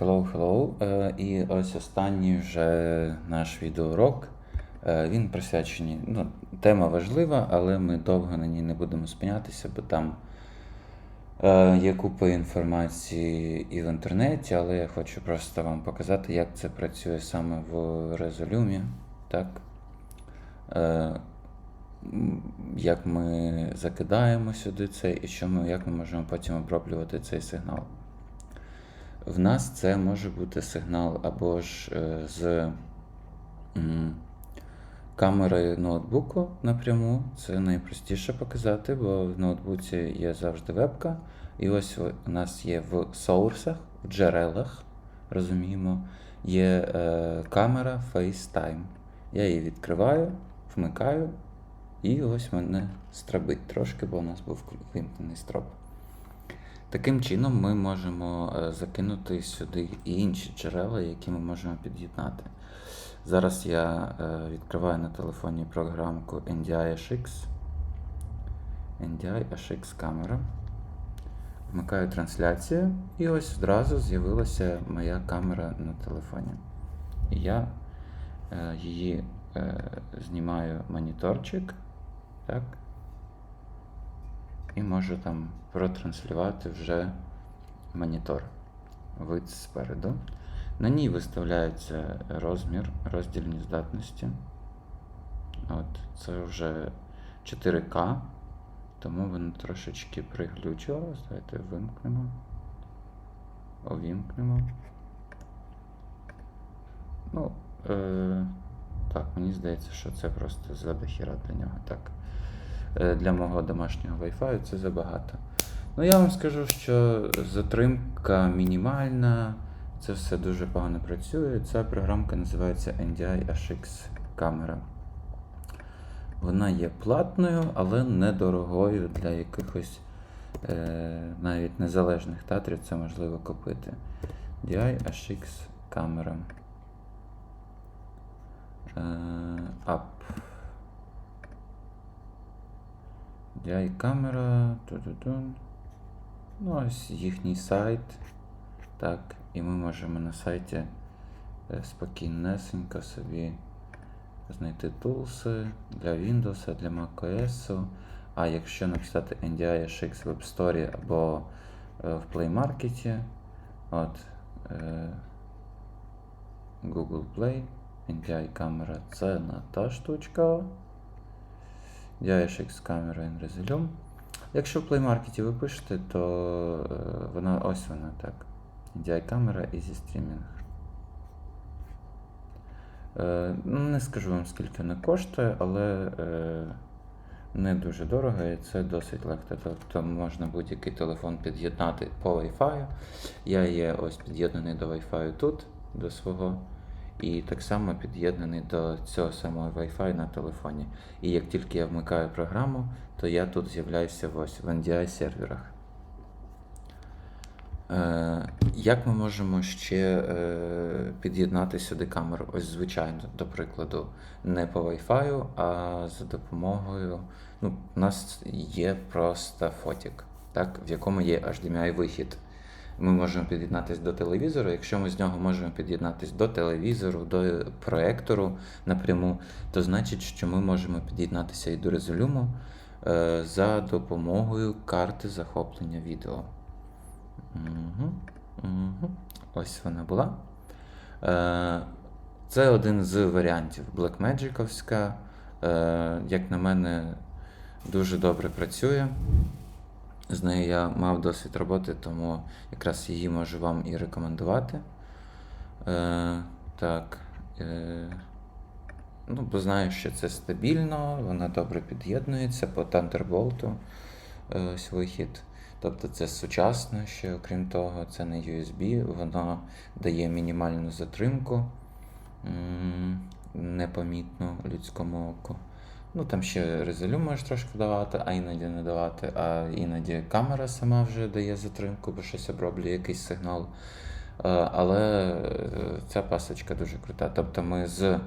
Hello, hello. Е, І ось останній вже наш відеоурок. Е, Він присвячений. Ну, тема важлива, але ми довго на ній не будемо спинятися, бо там е, є купа інформації і в інтернеті, але я хочу просто вам показати, як це працює саме в Резолюмі. Так? Як ми закидаємо сюди це і що ми, як ми можемо потім оброблювати цей сигнал. В нас це може бути сигнал або ж е, з камери ноутбуку напряму. Це найпростіше показати, бо в ноутбуці є завжди вебка. І ось у нас є в соурсах, в джерелах, розуміємо, є е, камера FaceTime. Я її відкриваю, вмикаю, і ось мене страбить трошки, бо у нас був вимкнений строп. Таким чином ми можемо е, закинути сюди і інші джерела, які ми можемо під'єднати. Зараз я е, відкриваю на телефоні програмку NDI-HX. NDI-HX камера. Вмикаю трансляцію, і ось одразу з'явилася моя камера на телефоні. І я е, її знімаю моніторчик. Так і можу там протранслювати вже монітор. Вид спереду. На ній виставляється розмір, роздільні здатності. От, Це вже 4К, тому воно трошечки приглючилось. Давайте вимкнемо. Увімкнемо. Ну, е, так, мені здається, що це просто задохіра для нього. Так. Е, для мого домашнього Wi-Fi це забагато. Ну, я вам скажу, що затримка мінімальна, це все дуже погано працює. Ця програмка називається NDI HX камера. Вона є платною, але недорогою для якихось е, навіть незалежних театрів це можливо купити. DI HX. Е, App. DI камера. Ту-ту-тун. Ну, ось їхній сайт. Так, і ми можемо на сайті е, спокійнесенько собі знайти тулси для Windows, для macOS. А якщо написати NDI HX Web Story або е, в Play Market, от е, Google Play, NDI камера це на та штучка. DiHX камера in Resolume. Якщо в Play Market ви пишете, то е, вона ось вона так. DI камера Easy Streaming. Е, ну, не скажу вам, скільки вона коштує, але е, не дуже дорого і це досить легко. Тобто можна будь-який телефон під'єднати по Wi-Fi. Я є ось під'єднаний до Wi-Fi тут, до свого. І так само під'єднаний до цього самого Wi-Fi на телефоні. І як тільки я вмикаю програму, то я тут з'являюся ось в NDI серверах. Е, як ми можемо ще е, під'єднати сюди камеру? Ось звичайно, до прикладу, не по Wi-Fi, а за допомогою. Ну, у нас є просто фотік, так, в якому є HDMI вихід. Ми можемо під'єднатися до телевізору. Якщо ми з нього можемо під'єднатися до телевізору, до проектору напряму, то значить, що ми можемо під'єднатися і до резолюму е, за допомогою карти захоплення відео. Угу, угу. Ось вона була. Е, це один з варіантів Blackmagic'овська. Е, як на мене, дуже добре працює. З нею я мав досвід роботи, тому якраз її можу вам і рекомендувати. Е, так. Е, ну, бо знаю, що це стабільно, вона добре під'єднується по Thunderbolt. е, вихід. Тобто це сучасно ще, окрім того, це не USB, воно дає мінімальну затримку, непомітну людському оку. Ну, там ще резолю можеш трошки давати, а іноді не давати, а іноді камера сама вже дає затримку, бо щось оброблює якийсь сигнал. Е, Але е, ця пасочка дуже крута. Тобто ми з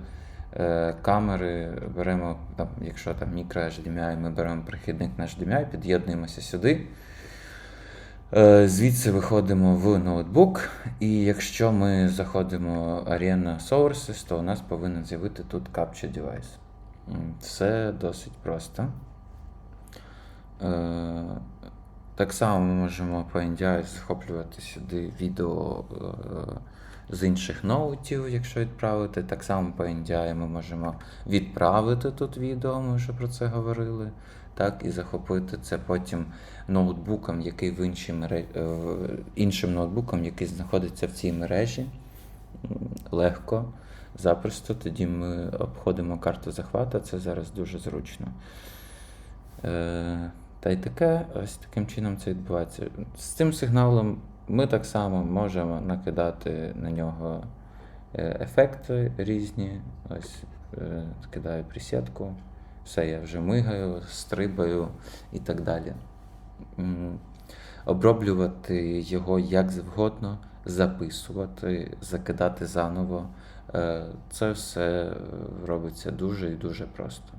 е, камери беремо, там, якщо там мікро HDMI, ми беремо прихідник на HDMI, під'єднуємося сюди. Звідси виходимо в ноутбук, і якщо ми заходимо Arena Sources, то у нас повинен з'явити тут Capture Device. Все досить просто. Е, Так само ми можемо по NDI захоплювати сюди відео е, з інших ноутів, якщо відправити. Так само по NDI ми можемо відправити тут відео, ми вже про це говорили. Так, і захопити це потім ноутбуком, який в іншій мере... е, іншим ноутбуком, який знаходиться в цій мережі. Легко, запросто. Тоді ми обходимо карту захвата, це зараз дуже зручно. Е, Та й таке, ось таким чином це відбувається. З цим сигналом ми так само можемо накидати на нього е, ефекти різні. Ось е, кидаю присітку, все, я вже мигаю, стрибаю і так далі. Оброблювати його як завгодно, записувати, закидати заново. Е, Це все е, робиться дуже і дуже просто.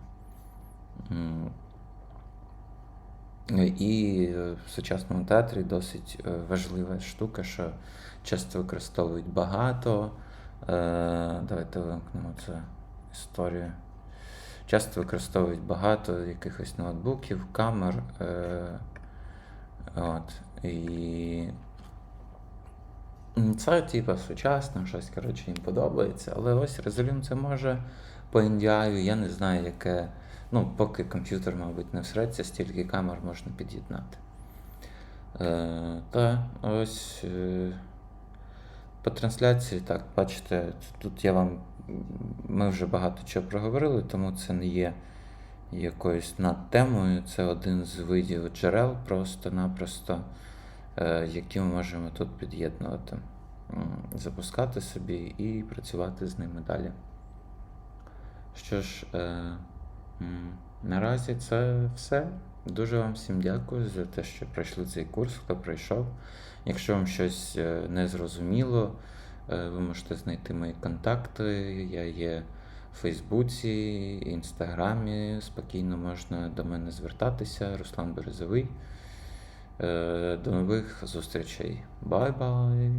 І в сучасному театрі досить е, важлива штука, що часто використовують багато. Давайте вимкнемо цю історію. Часто використовують багато якихось ноутбуків, камер. От. І Це, типа, сучасно, щось, коротше, їм подобається. Але ось Resolume це може по NDI, я не знаю, яке. Ну, поки комп'ютер, мабуть, не всреться, стільки камер можна під'єднати. Е, та ось е, по трансляції, так, бачите, тут я вам. Ми вже багато чого проговорили, тому це не є якоюсь надтемою. Це один з видів джерел просто-напросто, які ми можемо тут під'єднувати, запускати собі і працювати з ними далі. Що ж, е, наразі це все. Дуже вам всім дякую за те, що пройшли цей курс, хто пройшов. Якщо вам щось е, не зрозуміло, е, ви можете знайти мої контакти. Я є в Фейсбуці, Інстаграмі. Спокійно можна до мене звертатися. Руслан Березовий. Е, До нових зустрічей. Бай-бай!